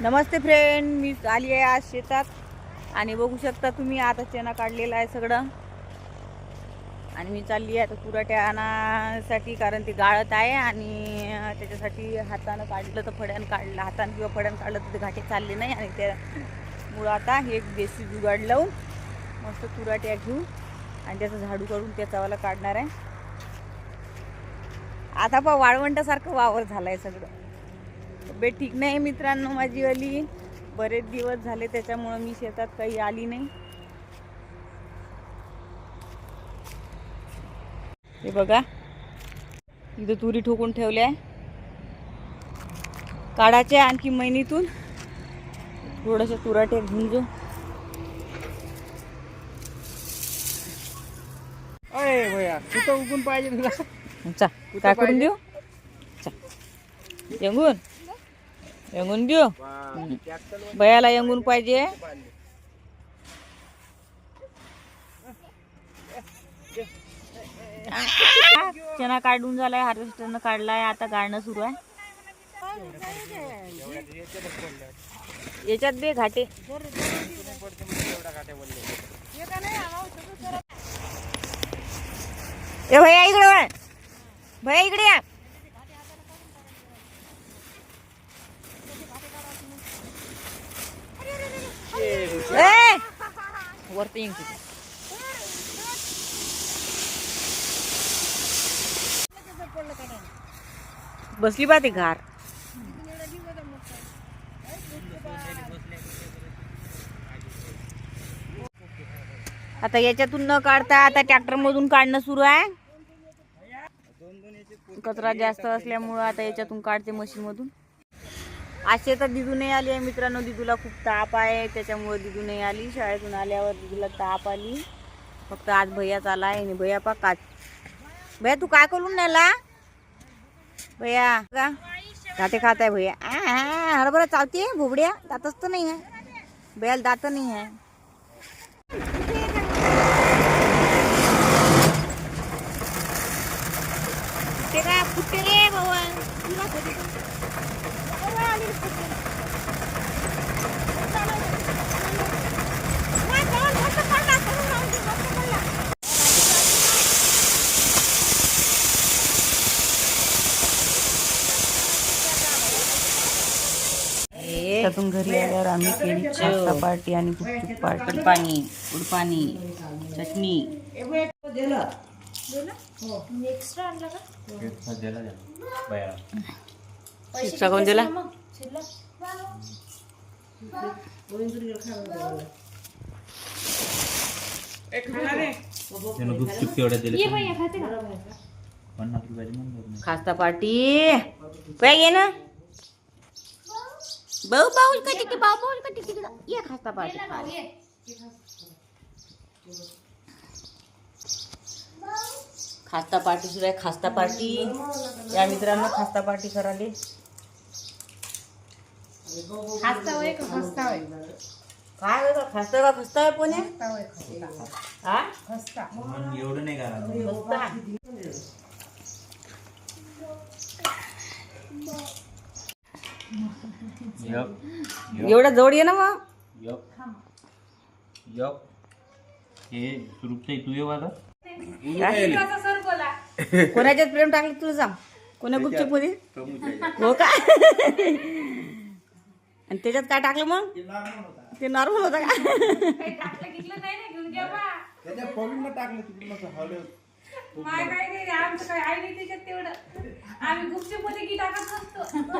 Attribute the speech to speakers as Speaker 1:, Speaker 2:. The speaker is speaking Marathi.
Speaker 1: नमस्ते फ्रेंड मी आली आहे आज शेतात. आणि बघू शकता तुम्ही आता चणा काढलेला आहे सगळं. आणि मी चालली आहे आता कुराट्या आणण्यासाठी कारण ते गाळत आहे आणि त्याच्यासाठी हातानं काढलं तर फड्यानं काढलं हातानं किंवा फड्यानं काढलं तर ते घाटे चालले नाही आणि त्यामुळं आता हे एक देशी जुगाड लावून मस्त कुराट्या घेऊन आणि त्याचं झाडू काढून त्याचावाला काढणार आहे. आता पहा वाळवंटासारखं वावर झालं आहे सगळं. तब्येत ठीक नाही मित्रांनो माझी वाली. बरेच दिवस झाले त्याच्यामुळं मी शेतात काही आली नाही. हे बघा. इथं तुरी ठोकून ठेवल्या. काढाच्या आणखी महिनीतून. थोडंसं तुराटे घेऊन जाऊ.
Speaker 2: अरे भैया कुठं उगून पाहिजे तुला?
Speaker 1: चा काय करून देऊ? चा यंगून घेऊ? बयाला यंगून पाहिजे. चना काढून झालाय हार्वेस्टरनं काढलाय आता गाळणं सुरू आहे. याच्यात बे घाटे. ए भैया इकडे भैया इकडे या ए! वरती येईन तिथे. बसली बा ती घार. आता याच्यातून न काढता आता ट्रॅक्टर मधून काढणं सुरू आहे. कचरा जास्त असल्यामुळं आता याच्यातून काढते मशीन मधून. असे तर दिदू नाही आली आहे मित्रांनो. दिदूला खूप ताप आहे. त्याच्यामुळे दिदू नाही आली. शाळेतून आल्यावर दिदूला ताप आली. फक्त आज भैयाच आला आहे. आणि भैया पा का भैया तू काय करून नेला भैया का दाते खात आहे भैया. आ, आ, हरभरा चावते भोबड्या? दातच तर नाही आहे. भैयाला दात नाही आहे. ते काय फुटते रे भाऊ तुला त्यातून घरी आल्यावर आम्ही केली नाश्ता पार्टी आणि गुपचूप पार्टी. पाणी उडपाणी चटणी. एक्स्ट्रा कोण दिला?
Speaker 3: त्यानं गुपचूप केवढ्या दिले पन्नास रुपयाची म्हणलं
Speaker 1: खास्ता पार्टी. काय घे ना. भाऊ पाऊल का तिकडे भाऊ पाऊल का तिकडे? ये खास्ता पार्टी. खास्ता पार्टी सुरू आहे खास्ता पार्टी. या मित्रांनो खास्ता पार्टी कराले काय होय का खास्ता का खस्ता आहे पुणे हा?
Speaker 3: मग एवढं नाही करा
Speaker 1: खस्ता
Speaker 3: यप
Speaker 1: एवढा जवळ ये ना मग.
Speaker 3: यप. यप. हे सुरूपचं तू येऊ आता
Speaker 1: कोणाच्यात प्रेम टाकलं तुला सांग कोणा गुपचूपमध्ये हो का? आणि त्याच्यात काय टाकलं मग? ते नॉर्मल होतं. का?
Speaker 4: काय नाही आमचं काय आहे नाही त्याच्यात तेवढं. आम्ही गुपचूपमध्ये की टाकत नसतो.